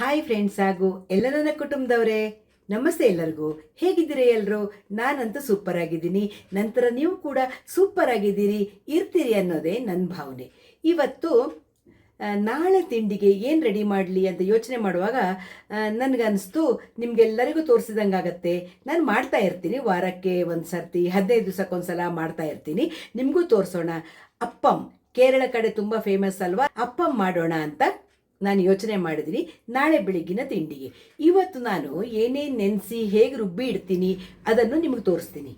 Hi friends, ಹಾಗೂ ಎಲ್ಲ ನನ್ನ ಕುಟುಂಬದವರೇ, ನಮಸ್ತೆ ಎಲ್ಲರಿಗೂ. ಹೇಗಿದ್ದೀರಿ ಎಲ್ಲರೂ ನಾನಂತೂ ಸೂಪರ್ ಆಗಿದ್ದೀನಿ. ನಂತರ ನೀವು ಕೂಡ ಸೂಪರ್ ಆಗಿದ್ದೀರಿ, ಇರ್ತೀರಿ ಅನ್ನೋದೇ ನನ್ನ ಭಾವನೆ. ಇವತ್ತು ನಾಳೆ ತಿಂಡಿಗೆ ಏನು ರೆಡಿ ಮಾಡಲಿ ಅಂತ ಯೋಚನೆ ಮಾಡುವಾಗ ನನಗನ್ನಿಸ್ತು ನಿಮಗೆಲ್ಲರಿಗೂ ತೋರಿಸಿದಂಗಾಗತ್ತೆ. ನಾನು ಮಾಡ್ತಾ ಇರ್ತೀನಿ, ವಾರಕ್ಕೆ ಒಂದು ಸರ್ತಿ ಹದಿನೈದು ಮಾಡ್ತಾ ಇರ್ತೀನಿ. ನಿಮಗೂ ತೋರಿಸೋಣ. ಅಪ್ಪಂ, ಕೇರಳ ಕಡೆ ತುಂಬ ಫೇಮಸ್ ಅಲ್ವಾ? ಅಪ್ಪಂ ಮಾಡೋಣ ಅಂತ ನಾನು ಯೋಚನೆ ಮಾಡಿದ್ದೀನಿ ನಾಳೆ ಬೆಳಿಗ್ಗಿನ ತಿಂಡಿಗೆ. ಇವತ್ತು ನಾನು ಏನೇನು ನೆನೆಸಿ, ಹೇಗೆ ರುಬ್ಬಿ ಇಡ್ತೀನಿ ಅದನ್ನು ನಿಮಗೆ ತೋರಿಸ್ತೀನಿ.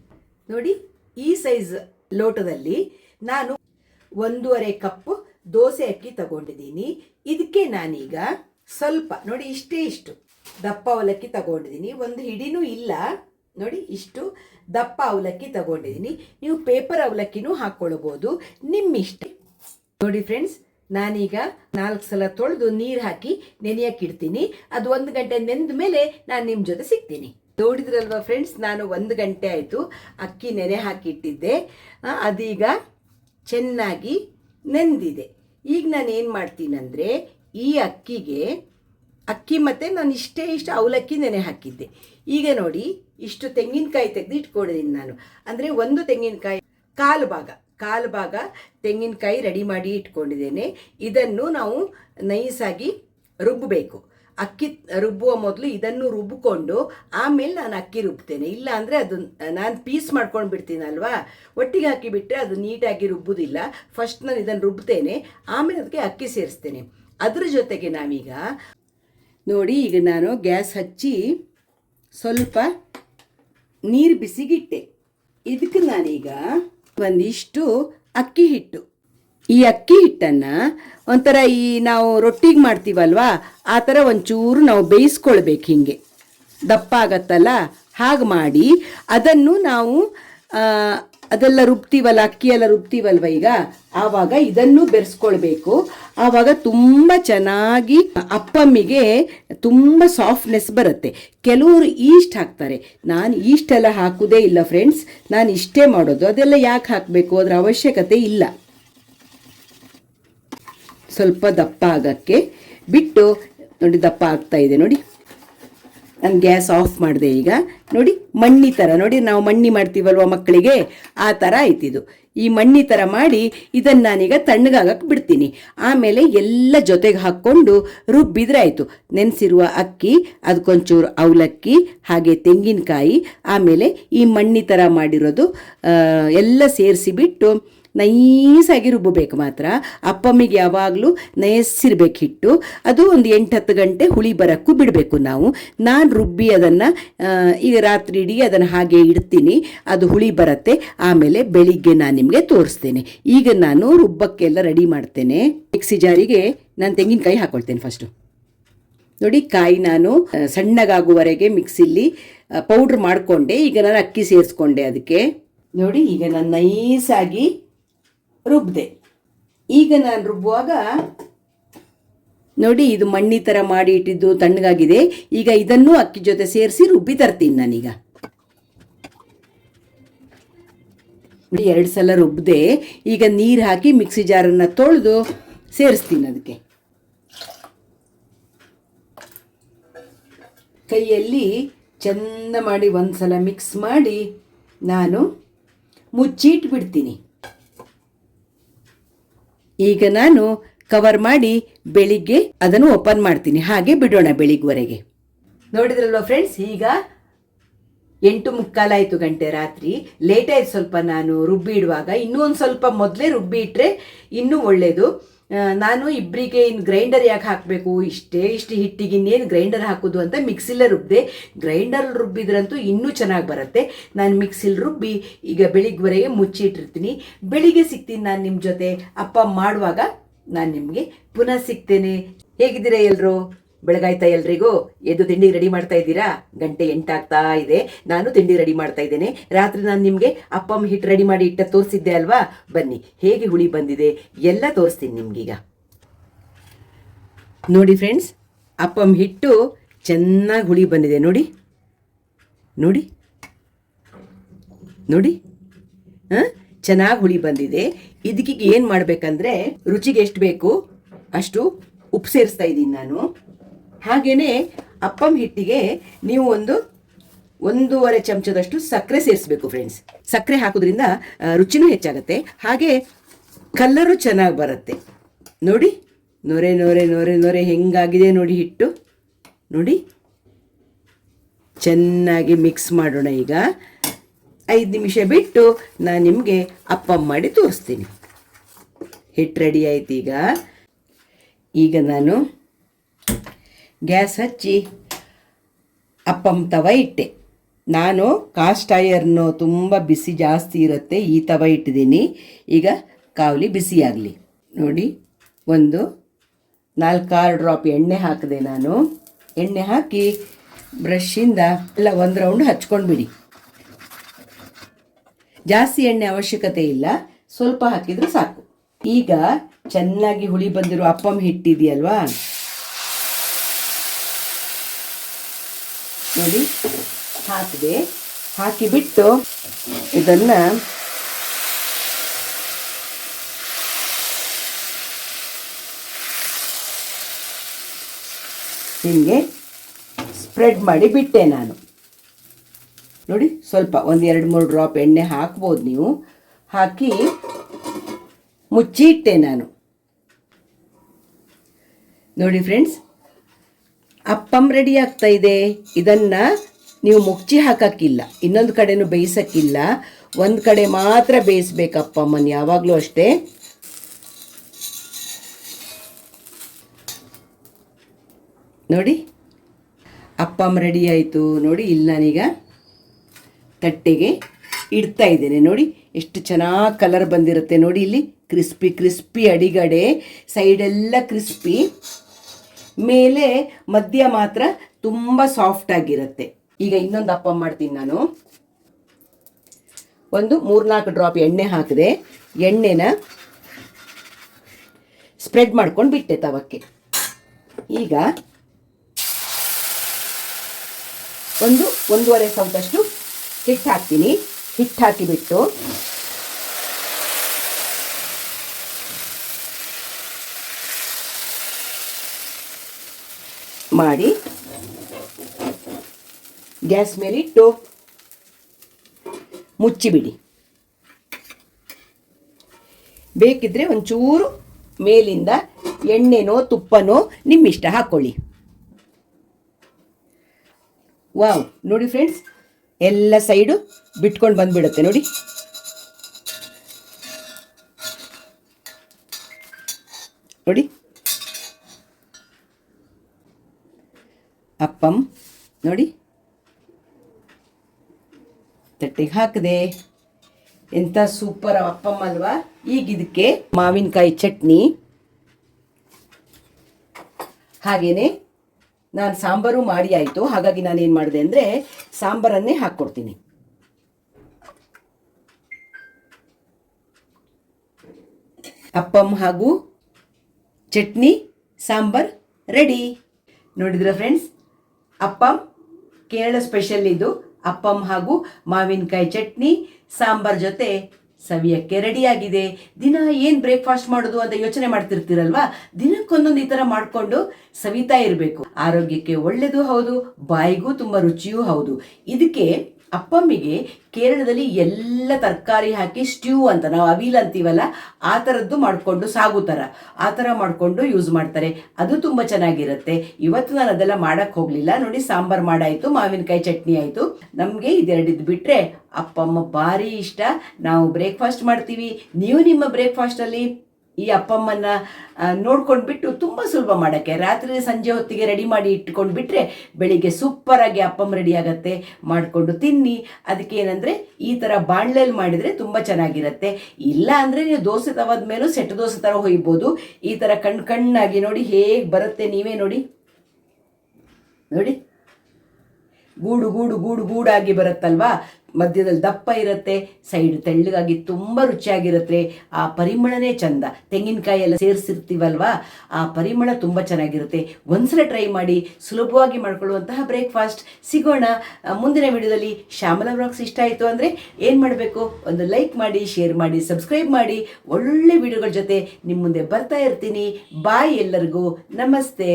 ನೋಡಿ, ಈ ಸೈಜ್ ಲೋಟದಲ್ಲಿ ನಾನು ಒಂದೂವರೆ ಕಪ್ ದೋಸೆ ಅಕ್ಕಿ ತಗೊಂಡಿದ್ದೀನಿ. ಇದಕ್ಕೆ ನಾನೀಗ ಸ್ವಲ್ಪ, ನೋಡಿ ಇಷ್ಟೇ ಇಷ್ಟು ದಪ್ಪ ಅವಲಕ್ಕಿ ತಗೊಂಡಿದ್ದೀನಿ. ಒಂದು ಹಿಡಿನೂ ಇಲ್ಲ. ನೋಡಿ, ಇಷ್ಟು ದಪ್ಪ ಅವಲಕ್ಕಿ ತಗೊಂಡಿದ್ದೀನಿ. ನೀವು ಪೇಪರ್ ಅವಲಕ್ಕಿನೂ ಹಾಕ್ಕೊಳ್ಬೋದು. ನಿಮ್ಮಿಷ್ಟ. ನೋಡಿ ಫ್ರೆಂಡ್ಸ್ ನಾನೀಗ ನಾಲ್ಕು ಸಲ ತೊಳೆದು ನೀರು ಹಾಕಿ ನೆನೆಯಕ್ಕಿಡ್ತೀನಿ ಅದು ಒಂದು ಗಂಟೆ ನೆಂದ ಮೇಲೆ ನಾನು ನಿಮ್ಮ ಜೊತೆ ಸಿಗ್ತೀನಿ. ನೋಡಿದ್ರಲ್ವಾ ಫ್ರೆಂಡ್ಸ್ ನಾನು ಒಂದು ಗಂಟೆ ಆಯಿತು ಅಕ್ಕಿ ನೆನೆ ಹಾಕಿಟ್ಟಿದ್ದೆ. ಅದೀಗ ಚೆನ್ನಾಗಿ ನೆಂದಿದೆ. ಈಗ ನಾನು ಏನು ಮಾಡ್ತೀನಂದರೆ ಈ ಅಕ್ಕಿಗೆ, ಅಕ್ಕಿ ಮತ್ತು ನಾನು ಇಷ್ಟೇ ಇಷ್ಟು ಅವಲಕ್ಕಿ ನೆನೆ ಹಾಕಿದ್ದೆ. ಈಗ ನೋಡಿ ಇಷ್ಟು ತೆಂಗಿನಕಾಯಿ ತೆಗೆದು ಇಟ್ಕೊಂಡಿದ್ದೀನಿ ನಾನು. ಅಂದರೆ ಒಂದು ತೆಂಗಿನಕಾಯಿ ಕಾಲು ಭಾಗ. ಕಾಲು ಭಾಗ ತೆಂಗಿನಕಾಯಿ ರೆಡಿ ಮಾಡಿ ಇಟ್ಕೊಂಡಿದ್ದೇನೆ. ಇದನ್ನು ನಾವು ನೈಸಾಗಿ ರುಬ್ಬಬೇಕು. ಅಕ್ಕಿ ರುಬ್ಬುವ ಮೊದಲು ಇದನ್ನು ರುಬ್ಬಿಕೊಂಡು ಆಮೇಲೆ ನಾನು ಅಕ್ಕಿ ರುಬ್ತೇನೆ. ಇಲ್ಲ ಅಂದರೆ ಅದು ನಾನು ಪೀಸ್ ಮಾಡ್ಕೊಂಡು ಬಿಡ್ತೀನಲ್ವಾ ಒಟ್ಟಿಗೆ ಹಾಕಿಬಿಟ್ರೆ ಅದು ನೀಟಾಗಿ ರುಬ್ಬುದಿಲ್ಲ. ಫಸ್ಟ್ ನಾನು ಇದನ್ನು ರುಬ್ತೇನೆ. ಆಮೇಲೆ ಅದಕ್ಕೆ ಅಕ್ಕಿ ಸೇರಿಸ್ತೇನೆ. ಅದ್ರ ಜೊತೆಗೆ ನಾವೀಗ ನೋಡಿ, ಈಗ ನಾನು ಗ್ಯಾಸ್ ಹಚ್ಚಿ ಸ್ವಲ್ಪ ನೀರು ಬಿಸಿಗಿಟ್ಟೆ. ಇದಕ್ಕೆ ನಾನೀಗ ಒಂದಿಷ್ಟು ಅಕ್ಕಿ ಹಿಟ್ಟು. ಈ ಅಕ್ಕಿ ಹಿಟ್ಟನ್ನು ಒಂಥರ ಈ ನಾವು ರೊಟ್ಟಿಗೆ ಮಾಡ್ತೀವಲ್ವಾ, ಆ ಥರ ಒಂಚೂರು ನಾವು ಬೇಯಿಸ್ಕೊಳ್ಬೇಕು ಹೀಗೆ. ದಪ್ಪ ಆಗತ್ತಲ್ಲ? ಹಾಗೆ ಮಾಡಿ ಅದನ್ನು ನಾವು ಅದೆಲ್ಲ ರುಬ್ತೀವಲ್ಲ, ಅಕ್ಕಿ ಎಲ್ಲ ರುಬ್ತೀವಲ್ವ ಈಗ? ಆವಾಗ ಇದನ್ನು ಬೆರೆಸ್ಕೊಳ್ಬೇಕು. ಆವಾಗ ತುಂಬ ಚೆನ್ನಾಗಿ ಅಪ್ಪಮ್ಮಿಗೆ ತುಂಬ ಸಾಫ್ಟ್ನೆಸ್ ಬರುತ್ತೆ. ಕೆಲವರು ಈಸ್ಟ್ ಹಾಕ್ತಾರೆ. ನಾನು ಈಸ್ಟ್ ಎಲ್ಲ ಹಾಕೋದೇ ಇಲ್ಲ ಫ್ರೆಂಡ್ಸ್ ನಾನು ಇಷ್ಟೇ ಮಾಡೋದು. ಅದೆಲ್ಲ ಯಾಕೆ ಹಾಕಬೇಕು? ಅದರ ಅವಶ್ಯಕತೆ ಇಲ್ಲ. ಸ್ವಲ್ಪ ದಪ್ಪ ಆಗಕ್ಕೆ ಬಿಟ್ಟು ನೋಡಿ ದಪ್ಪ ಆಗ್ತಾ ಇದೆ ನೋಡಿ. ನಾನು ಗ್ಯಾಸ್ ಆಫ್ ಮಾಡಿದೆ ಈಗ. ನೋಡಿ, ಮಣ್ಣಿ ಥರ ನೋಡಿ, ನಾವು ಮಣ್ಣಿ ಮಾಡ್ತೀವಲ್ವ ಮಕ್ಕಳಿಗೆ? ಆ ಥರ ಆಯ್ತಿದು. ಈ ಮಣ್ಣಿ ಥರ ಮಾಡಿ ಇದನ್ನು ನಾನೀಗ ತಣ್ಣಗಾಗಕ್ಕೆ ಬಿಡ್ತೀನಿ. ಆಮೇಲೆ ಎಲ್ಲ ಜೊತೆಗೆ ಹಾಕ್ಕೊಂಡು ರುಬ್ಬಿದ್ರೆ ಆಯಿತು. ನೆನೆಸಿರುವ ಅಕ್ಕಿ ಅದಕ್ಕೊಂಚೂರು ಅವಲಕ್ಕಿ, ಹಾಗೆ ತೆಂಗಿನಕಾಯಿ, ಆಮೇಲೆ ಈ ಮಣ್ಣಿ ಥರ ಮಾಡಿರೋದು ಎಲ್ಲ ಸೇರಿಸಿ ಬಿಟ್ಟು ನೈಸಾಗಿ ರುಬ್ಬಬೇಕು ಮಾತ್ರ. ಅಪ್ಪಮ್ಮಿಗೆ ಯಾವಾಗಲೂ ನಯಸ್ಸಿರ್ಬೇಕು ಹಿಟ್ಟು. ಅದು ಒಂದು ಎಂಟು ಹತ್ತು ಗಂಟೆ ಹುಳಿ ಬರೋಕ್ಕೂ ಬಿಡಬೇಕು ನಾವು. ನಾನು ರುಬ್ಬಿ ಅದನ್ನು ಈಗ ರಾತ್ರಿ ಇಡೀ, ಅದನ್ನು ಹಾಗೆ ಇಡ್ತೀನಿ. ಅದು ಹುಳಿ ಬರುತ್ತೆ. ಆಮೇಲೆ ಬೆಳಿಗ್ಗೆ ನಾನು ನಿಮಗೆ ತೋರಿಸ್ತೇನೆ. ಈಗ ನಾನು ರುಬ್ಬಕ್ಕೆಲ್ಲ ರೆಡಿ ಮಾಡ್ತೇನೆ. ಮಿಕ್ಸಿ ಜಾರಿಗೆ ನಾನು ತೆಂಗಿನಕಾಯಿ ಹಾಕೊಳ್ತೇನೆ ಫಸ್ಟು ನೋಡಿ ಕಾಯಿ ನಾನು ಸಣ್ಣಗಾಗುವವರೆಗೆ ಮಿಕ್ಸಿಲಿ ಪೌಡ್ರ್ ಮಾಡಿಕೊಂಡೆ. ಈಗ ನಾನು ಅಕ್ಕಿ ಸೇರಿಸ್ಕೊಂಡೆ ಅದಕ್ಕೆ. ನೋಡಿ ಈಗ ನಾನು ನೈಸಾಗಿ ರುಬ್ದೆ. ಈಗ ನಾನು ರುಬ್ಬುವಾಗ ನೋಡಿ ಇದು ಮಣ್ಣಿ ಥರ ಮಾಡಿ ಇಟ್ಟಿದ್ದು ತಣ್ಣಗಾಗಿದೆ. ಈಗ ಇದನ್ನು ಅಕ್ಕಿ ಜೊತೆ ಸೇರಿಸಿ ರುಬ್ಬಿ ತರ್ತೀನಿ ನಾನೀಗ. ಎರಡು ಸಲ ರುಬ್ಬಿದೆ ಈಗ ನೀರು ಹಾಕಿ ಮಿಕ್ಸಿ ಜಾರನ್ನು ತೊಳೆದು ಸೇರಿಸ್ತೀನಿ ಅದಕ್ಕೆ ಕೈಯಲ್ಲಿ ಚೆಂದ ಮಾಡಿ ಒಂದು ಸಲ ಮಿಕ್ಸ್ ಮಾಡಿ ನಾನು ಮುಚ್ಚಿಟ್ಟು ಬಿಡ್ತೀನಿ ಈಗ ನಾನು ಕವರ್ ಮಾಡಿ ಬೆಳಿಗ್ಗೆ ಅದನ್ನು ಓಪನ್ ಮಾಡ್ತೀನಿ. ಹಾಗೆ ಬಿಡೋಣ ಬೆಳಿಗ್ಗೆವರೆಗೆ ನೋಡಿದ್ರಲ್ವ ಫ್ರೆಂಡ್ಸ್ ಈಗ ಎಂಟು ಮುಕ್ಕಾಲಾಯಿತು ಗಂಟೆ ರಾತ್ರಿ. ಲೇಟ್ ಆಯ್ತು ಸ್ವಲ್ಪ ನಾನು ರುಬ್ಬಿ ಇಡುವಾಗ. ಇನ್ನೂ ಒಂದು ಸ್ವಲ್ಪ ಮೊದಲೇ ರುಬ್ಬಿ ಇಟ್ಟರೆ ಇನ್ನೂ ಒಳ್ಳೆಯದು ನಾನು ಇಬ್ಬರಿಗೆ ಇನ್ನು ಗ್ರೈಂಡರ್ ಯಾಕೆ ಹಾಕಬೇಕು? ಇಷ್ಟೇ ಇಷ್ಟು ಹಿಟ್ಟಿಗೆ ಇನ್ನೇನು ಗ್ರೈಂಡರ್ ಹಾಕೋದು ಅಂತ ಮಿಕ್ಸಿಲ್ಲೇ ರುಬ್ಬಿದೆ ಗ್ರೈಂಡರ್ ರುಬ್ಬಿದ್ರಂತೂ ಇನ್ನೂ ಚೆನ್ನಾಗಿ ಬರುತ್ತೆ. ನಾನು ಮಿಕ್ಸಿಲ್ ರುಬ್ಬಿ ಈಗ ಬೆಳಿಗ್ಗೆವರೆಗೆ ಮುಚ್ಚಿಟ್ಟಿರ್ತೀನಿ. ಬೆಳಿಗ್ಗೆ ಸಿಗ್ತೀನಿ ನಾನು ನಿಮ್ಮ ಜೊತೆ. ಅಪ್ಪ ಮಾಡುವಾಗ ನಾನು ನಿಮಗೆ ಪುನಃ ಸಿಗ್ತೇನೆ. ಹೇಗಿದ್ದೀರಾ ಎಲ್ರು? ಬೆಳಗಾಯ್ತಾ ಎಲ್ರಿಗೂ? ಎದ್ದು ತಿಂಡಿ ರೆಡಿ ಮಾಡ್ತಾ ಇದ್ದೀರಾ? ಗಂಟೆ ಎಂಟಾಗ್ತಾ ಇದೆ. ನಾನು ತಿಂಡಿ ರೆಡಿ ಮಾಡ್ತಾ ಇದ್ದೇನೆ. ರಾತ್ರಿ ನಾನು ನಿಮಗೆ ಅಪ್ಪಮ್ಮ ಹಿಟ್ಟು ರೆಡಿ ಮಾಡಿ ಇಟ್ಟ ತೋರಿಸಿದ್ದೆ ಅಲ್ವಾ? ಬನ್ನಿ, ಹೇಗೆ ಹುಳಿ ಬಂದಿದೆ ಎಲ್ಲ ತೋರಿಸ್ತೀನಿ ನಿಮ್ಗೀಗ. ನೋಡಿ ಫ್ರೆಂಡ್ಸ್ ಅಪ್ಪಮ್ಮ ಹಿಟ್ಟು ಚೆನ್ನಾಗಿ ಹುಳಿ ಬಂದಿದೆ. ನೋಡಿ ನೋಡಿ ನೋಡಿ, ಹಾಂ? ಚೆನ್ನಾಗಿ ಹುಳಿ ಬಂದಿದೆ. ಇದಕ್ಕೆ ಏನು ಮಾಡಬೇಕಂದ್ರೆ ರುಚಿಗೆ ಎಷ್ಟು ಬೇಕು ಅಷ್ಟು ಉಪ್ಪು ಸೇರಿಸ್ತಾ ಇದ್ದೀನಿ ನಾನು. ಹಾಗೆಯೇ ಅಪ್ಪಂ ಹಿಟ್ಟಿಗೆ ನೀವು ಒಂದು ಒಂದೂವರೆ ಚಮಚದಷ್ಟು ಸಕ್ಕರೆ ಸೇರಿಸಬೇಕು ಫ್ರೆಂಡ್ಸ್ ಸಕ್ಕರೆ ಹಾಕೋದ್ರಿಂದ ರುಚಿನೂ ಹೆಚ್ಚಾಗುತ್ತೆ. ಹಾಗೆ ಕಲ್ಲರು ಚೆನ್ನಾಗಿ ಬರುತ್ತೆ. ನೋಡಿ, ನೊರೆ ನೊರೆ ನೊರೆ ನೊರೆ ಹೆಂಗಾಗಿದೆ ನೋಡಿ ಹಿಟ್ಟು. ನೋಡಿ, ಚೆನ್ನಾಗಿ ಮಿಕ್ಸ್ ಮಾಡೋಣ ಈಗ. ಐದು ನಿಮಿಷ ಬಿಟ್ಟು ನಾನು ನಿಮಗೆ ಅಪ್ಪಂ ಮಾಡಿ ತೋರಿಸ್ತೀನಿ. ಹಿಟ್ಟು ರೆಡಿ ಆಯ್ತು ಈಗ. ಈಗ ನಾನು ಗ್ಯಾಸ್ ಹಚ್ಚಿ ಅಪ್ಪಂ ತವ ಇಟ್ಟೆ. ನಾನು ಕಾಸ್ಟ್ ಐಯರ್ನು ತುಂಬ ಬಿಸಿ ಜಾಸ್ತಿ ಇರುತ್ತೆ, ಈ ತವ ಇಟ್ಟಿದ್ದೀನಿ. ಈಗ ಕಾವಲಿ ಬಿಸಿಯಾಗಲಿ. ನೋಡಿ, ಒಂದು ನಾಲ್ಕಾರು ಡ್ರಾಪ್ ಎಣ್ಣೆ ಹಾಕಿದೆ ನಾನು. ಎಣ್ಣೆ ಹಾಕಿ ಬ್ರಷಿಂದ ಎಲ್ಲ ಒಂದು ರೌಂಡ್ ಹಚ್ಕೊಂಡು ಬಿಡಿ ಜಾಸ್ತಿ ಎಣ್ಣೆ ಅವಶ್ಯಕತೆ ಇಲ್ಲ, ಸ್ವಲ್ಪ ಹಾಕಿದರೆ ಸಾಕು. ಈಗ ಚೆನ್ನಾಗಿ ಹುಳಿ ಬಂದಿರೋ ಅಪ್ಪಂ ಹಿಟ್ಟಿದೆಯಲ್ವಾ? ನೋಡಿ, ಹಾಕಿದೆ. ಹಾಕಿಬಿಟ್ಟು ಇದನ್ನು ಹಿಂಗೆ ಸ್ಪ್ರೆಡ್ ಮಾಡಿ ಬಿಟ್ಟೆ ನಾನು. ನೋಡಿ, ಸ್ವಲ್ಪ ಒಂದು ಎರಡು ಮೂರು ಡ್ರಾಪ್ ಎಣ್ಣೆ ಹಾಕ್ಬೋದು ನೀವು. ಹಾಕಿ ಮುಚ್ಚಿ ಇಟ್ಟೆ ನಾನು. ನೋಡಿ ಫ್ರೆಂಡ್ಸ್ ಅಪ್ಪಂ ರೆಡಿ ಆಗ್ತಾ ಇದೆ. ಇದನ್ನು ನೀವು ಮುಚ್ಚಿ ಹಾಕಕ್ಕಿಲ್ಲ. ಇನ್ನೊಂದು ಕಡೆನೂ ಬೇಯಿಸಕ್ಕಿಲ್ಲ. ಒಂದು ಕಡೆ ಮಾತ್ರ ಬೇಯಿಸ್ಬೇಕು ಅಪ್ಪಮ್ಮನ, ಯಾವಾಗಲೂ ಅಷ್ಟೇ. ನೋಡಿ, ಅಪ್ಪಂ ರೆಡಿ ಆಯಿತು. ನೋಡಿ, ಇಲ್ಲಿ ನಾನೀಗ ತಟ್ಟೆಗೆ ಇಡ್ತಾ ಇದ್ದೇನೆ. ನೋಡಿ, ಎಷ್ಟು ಚೆನ್ನಾಗಿ ಕಲರ್ ಬಂದಿರುತ್ತೆ. ನೋಡಿ, ಇಲ್ಲಿ ಕ್ರಿಸ್ಪಿ ಕ್ರಿಸ್ಪಿ ಅಡಿಗಡೆ ಸೈಡೆಲ್ಲ ಕ್ರಿಸ್ಪಿ ಮೇಲೆ ಮಧ್ಯ ಮಾತ್ರ ತುಂಬ ಸಾಫ್ಟ್ ಆಗಿರುತ್ತೆ. ಈಗ ಇನ್ನೊಂದು ಅಪ್ಪ ಮಾಡ್ತೀನಿ ನಾನು. ಒಂದು ಮೂರ್ನಾಲ್ಕು ಡ್ರಾಪ್ ಎಣ್ಣೆ ಹಾಕಿದೆ. ಎಣ್ಣೆನ ಸ್ಪ್ರೆಡ್ ಮಾಡ್ಕೊಂಡು ಬಿಟ್ಟೆ ತವಕ್ಕೆ. ಈಗ ಒಂದು ಒಂದೂವರೆ ಸೌಟಷ್ಟು ಹಿಟ್ಟು ಹಾಕ್ತೀನಿ. ಹಿಟ್ಟು ಹಾಕಿಬಿಟ್ಟು ಮಾಡಿ ಗ್ಯಾಸ್ ಮೇಲೆ ಇಟ್ಟು ಮುಚ್ಚಿಬಿಡಿ. ಬೇಕಿದ್ರೆ ಒಂಚೂರು ಮೇಲಿಂದ ಎಣ್ಣೆನೋ, ತುಪ್ಪನೋ ನಿಮ್ಮಿಷ್ಟ ಹಾಕ್ಕೊಳ್ಳಿ ವಾವ್, ನೋಡಿ ಫ್ರೆಂಡ್ಸ್, ಎಲ್ಲ ಸೈಡು ಬಿಟ್ಕೊಂಡು ಬಂದ್ಬಿಡುತ್ತೆ ನೋಡಿ. ನೋಡಿ. ಅಪ್ಪಂ. ನೋಡಿ. ತಟ್ಟೆಗೆ ಹಾಕಿದೆ. ಎಂಥ ಸೂಪರ್ ಅಪ್ಪಂ ಅಲ್ವಾ? ಈಗ ಇದಕ್ಕೆ ಮಾವಿನಕಾಯಿ ಚಟ್ನಿ. ಹಾಗೇನೆ ನಾನು ಸಾಂಬಾರು ಮಾಡಿ ಆಯಿತು. ಹಾಗಾಗಿ ನಾನು ಏನು ಮಾಡಿದೆ ಅಂದರೆ ಸಾಂಬಾರನ್ನೇ ಹಾಕ್ಕೊಡ್ತೀನಿ ಅಪ್ಪಂ ಹಾಗೂ ಚಟ್ನಿ, ಸಾಂಬಾರ್ ರೆಡಿ. ನೋಡಿದ್ರ ಫ್ರೆಂಡ್ಸ್ ಅಪ್ಪಂ, ಕೇರಳ ಸ್ಪೆಷಲ್ ಇದು. ಅಪ್ಪಂ ಹಾಗೂ ಮಾವಿನಕಾಯಿ ಚಟ್ನಿ, ಸಾಂಬಾರ್ ಜೊತೆ ಸವಿಯಕ್ಕೆ ರೆಡಿಯಾಗಿದೆ. ದಿನ ಏನು ಬ್ರೇಕ್ಫಾಸ್ಟ್ ಮಾಡೋದು ಅಂತ ಯೋಚನೆ ಮಾಡ್ತಿರ್ತೀರಲ್ವಾ? ದಿನಕ್ಕೊಂದೊಂದು ಈ ಥರ ಮಾಡಿಕೊಂಡು ಸವಿತಾ ಇರಬೇಕು. ಆರೋಗ್ಯಕ್ಕೆ ಒಳ್ಳೆಯದು ಹೌದು, ಬಾಯಿಗೂ ತುಂಬ ರುಚಿಯೂ ಹೌದು. ಇದಕ್ಕೆ ಅಪ್ಪಮ್ಮಿಗೆ ಕೇರಳದಲ್ಲಿ ಎಲ್ಲ ತರಕಾರಿ ಹಾಕಿ ಸ್ಟ್ಯೂ ಅಂತ ನಾವು ಅವಿಲ್ ಅಂತೀವಲ್ಲ, ಆ ಥರದ್ದು ಮಾಡಿಕೊಂಡು ಸಾಗು ಆ ಥರ ಮಾಡಿಕೊಂಡು ಯೂಸ್ ಮಾಡ್ತಾರೆ. ಅದು ತುಂಬ ಚೆನ್ನಾಗಿರುತ್ತೆ. ಇವತ್ತು ನಾನು ಅದೆಲ್ಲ ಮಾಡಕ್ಕೆ ಹೋಗಲಿಲ್ಲ. ನೋಡಿ, ಸಾಂಬಾರು ಮಾಡಾಯಿತು, ಮಾವಿನಕಾಯಿ ಚಟ್ನಿ ಆಯಿತು. ನಮಗೆ ಇದೆರಡಿದ್ದು ಬಿಟ್ಟರೆ ಅಪ್ಪಮ್ಮ ಭಾರಿ ಇಷ್ಟ. ನಾವು ಬ್ರೇಕ್ಫಾಸ್ಟ್ ಮಾಡ್ತೀವಿ. ನೀವು ನಿಮ್ಮ ಬ್ರೇಕ್ಫಾಸ್ಟಲ್ಲಿ ಈ ಅಪ್ಪಮ್ಮನ್ನ ನೋಡ್ಕೊಂಡು ಬಿಟ್ಟು ತುಂಬ ಸುಲಭ ಮಾಡೋಕ್ಕೆ. ರಾತ್ರಿ ಸಂಜೆ ಹೊತ್ತಿಗೆ ರೆಡಿ ಮಾಡಿ ಇಟ್ಕೊಂಡು ಬಿಟ್ಟರೆ ಬೆಳಿಗ್ಗೆ ಸೂಪರಾಗಿ ಅಪ್ಪಮ್ಮ ರೆಡಿ ಆಗುತ್ತೆ. ಮಾಡಿಕೊಂಡು ತಿನ್ನಿ. ಅದಕ್ಕೆ ಏನಂದರೆ, ಈ ಥರ ಬಾಣಲೆಯಲ್ಲಿ ಮಾಡಿದರೆ ತುಂಬ ಚೆನ್ನಾಗಿರುತ್ತೆ. ಇಲ್ಲ ಅಂದರೆ ನೀವು ದೋಸೆ ತವಾದ ಮೇಲೂ ಸೆಟ್ ದೋಸೆ ಥರ ಹೊಯ್ಬೋದು. ಈ ಥರ ಕಣ್ಣು ಕಣ್ಣಾಗಿ ನೋಡಿ ಹೇಗೆ ಬರುತ್ತೆ ನೀವೇ ನೋಡಿ. ನೋಡಿ. ಗೂಡು ಗೂಡು ಗೂಡು ಗೂಡಾಗಿ ಬರುತ್ತಲ್ವಾ? ಮಧ್ಯದಲ್ಲಿ ದಪ್ಪ ಇರುತ್ತೆ, ಸೈಡ್ ತೆಳ್ಳಗಾಗಿ ತುಂಬ ರುಚಿಯಾಗಿರುತ್ತೆ. ಆ ಪರಿಮಳನೇ ಚಂದ. ತೆಂಗಿನಕಾಯಿ ಎಲ್ಲ ಸೇರಿಸಿರ್ತೀವಲ್ವಾ? ಆ ಪರಿಮಳ ತುಂಬ ಚೆನ್ನಾಗಿರುತ್ತೆ. ಒಂದ್ಸಲ ಟ್ರೈ ಮಾಡಿ ಸುಲಭವಾಗಿ ಮಾಡ್ಕೊಳ್ಳುವಂತಹ ಬ್ರೇಕ್ಫಾಸ್ಟ್ ಸಿಗೋಣ. ಮುಂದಿನ ವಿಡಿಯೋದಲ್ಲಿ ಶ್ಯಾಮಲ ಬ್ಲಾಗ್ಸ್ ಇಷ್ಟ ಆಯಿತು ಅಂದರೆ ಏನು ಮಾಡಬೇಕು? ಒಂದು ಲೈಕ್ ಮಾಡಿ ಶೇರ್ ಮಾಡಿ ಸಬ್ಸ್ಕ್ರೈಬ್ ಮಾಡಿ. ಒಳ್ಳೆ ವಿಡಿಯೋಗಳ ಜೊತೆ ನಿಮ್ಮ ಮುಂದೆ ಬರ್ತಾ ಇರ್ತೀನಿ. ಬಾಯ್ ಎಲ್ಲರಿಗೂ. ನಮಸ್ತೆ.